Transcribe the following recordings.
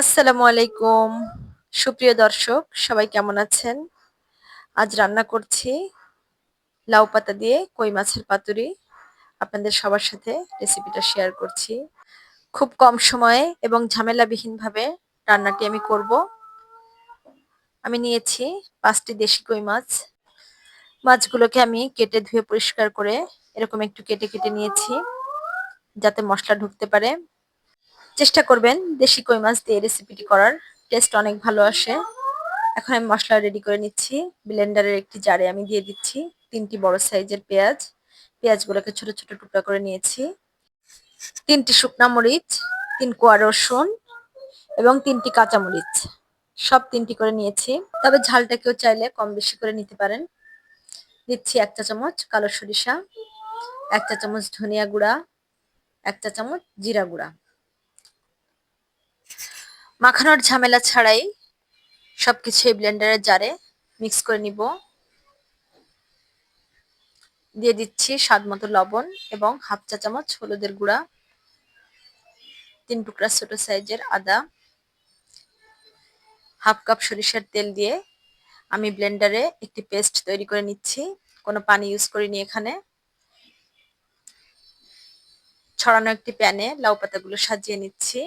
আসসালামু আলাইকুম। সুপ্রিয় দর্শক, সবাই কেমন আছেন? আজ রান্না করছি লাউ পাতা দিয়ে কই মাছের পাতুরি। আপনাদের সবার সাথে রেসিপিটা শেয়ার করছি। খুব কম সময়ে এবং ঝামেলাবিহীনভাবে রান্নাটি আমি করব। আমি নিয়েছি পাঁচটি দেশি কই মাছ। মাছগুলোকে আমি কেটে ধুয়ে পরিষ্কার করে এরকম একটু কেটে কেটে নিয়েছি, যাতে মশলা ঢুকতে পারে। চেষ্টা করবেন দেশি কই মাছ দিয়ে রেসিপিটি করার। টেস্ট অনেক ভালো আসে। এখন আমি মশলা রেডি করে নিচ্ছি। ব্লেন্ডারের একটি জারে আমি দিয়ে দিচ্ছি তিনটি বড় সাইজের পেঁয়াজ। পেঁয়াজগুলোকে ছোট ছোট টুকরা করে নিয়েছি। তিনটি শুকনা মরিচ, তিন কোয়া রসুন এবং তিনটি কাঁচামরিচ সব তিনটি করে নিয়েছি। তবে ঝালটা কেউ চাইলে কম বেশি করে নিতে পারেন। দিচ্ছি এক চা চামচ কালো সরিষা, এক চা চামচ ধনিয়া গুঁড়া, এক চা চামচ জিরা গুঁড়া। মাখানোর ঝামেলা ছাড়াই সবকিছু এই ব্লেন্ডারের জারে মিক্স করে নিব। দিয়ে দিচ্ছি স্বাদ মতো লবণ এবং হাফ চা চামচ হলুদের গুঁড়া, তিন টুকরা ছোট সাইজের আদা, হাফ কাপ সরিষার তেল দিয়ে আমি ব্লেন্ডারে একটি পেস্ট তৈরি করে নিচ্ছি। কোনো পানি ইউজ করিনি এখানে। ছড়ানো একটি প্যানে লাউ পাতাগুলো সাজিয়ে নিচ্ছি।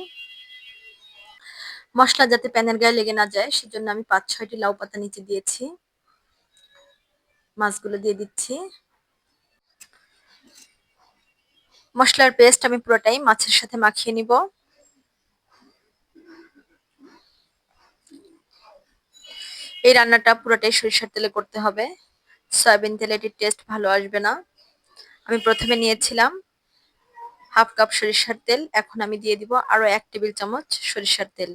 মশলা যাতে প্যানের গায়ে লেগে না যায়, সেজন্য আমি পাঁচ, ছয়টি লাউ পাতা নিচে দিয়েছি। মাছগুলো দিয়ে দিচ্ছি। মশলার পেস্ট আমি পুরোটাই মাছের সাথে মাখিয়ে নিব। এই রান্নাটা পুরোটাই সরিষার তেলে করতে হবে। সয়াবিন তেলে এটির টেস্ট ভালো আসবে না। আমি প্রথমে নিয়েছিলাম হাফ কাপ সরিষার তেল, এখন আমি দিয়ে দিব আরও এক টেবিল চামচ সরিষার তেল।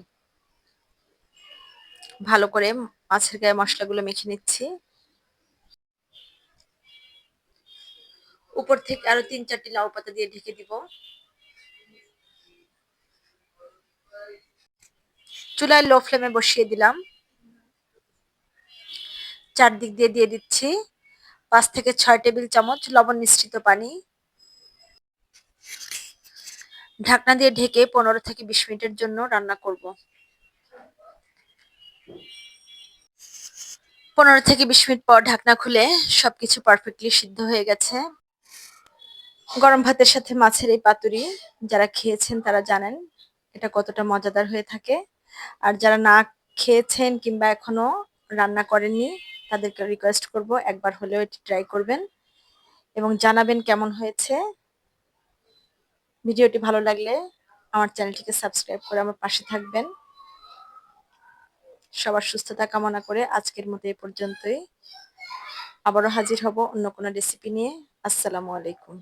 ভালো করে মাছের গায়ে মশলাগুলো মেখে নিচ্ছি। উপর থেকে আরও তিন চারটি লাউ পাতা দিয়ে ঢেকে দিব। চুলায় লো ফ্লেমে বসিয়ে দিলাম। চারদিক দিয়ে দিয়ে দিচ্ছি পাঁচ থেকে ছয় টেবিল চামচ লবণ মিশ্রিত পানি। ঢাকনা দিয়ে ঢেকে পনেরো থেকে বিশ মিনিটের জন্য রান্না করব। পনেরো থেকে বিশ মিনিট পর ঢাকনা খুলে সবকিছু পারফেক্টলি সিদ্ধ হয়ে গেছে। গরম ভাতের সাথে মাছের এই পাতুরি, যারা খেয়েছেন তারা জানেন এটা কতটা মজাদার হয়ে থাকে। আর যারা না খেয়েছেন কিংবা এখনও রান্না করেননি, তাদেরকে রিকোয়েস্ট করব একবার হলেও এটি ট্রাই করবেন এবং জানাবেন কেমন হয়েছে। ভিডিওটি ভালো লাগলে আমার চ্যানেলটিকে সাবস্ক্রাইব করে আমার পাশে থাকবেন। সবার সুস্থতা কামনা করে আজকের মতো এ পর্যন্তই। আবারও হাজির হব অন্য কোনো রেসিপি নিয়ে। আসসালামু আলাইকুম।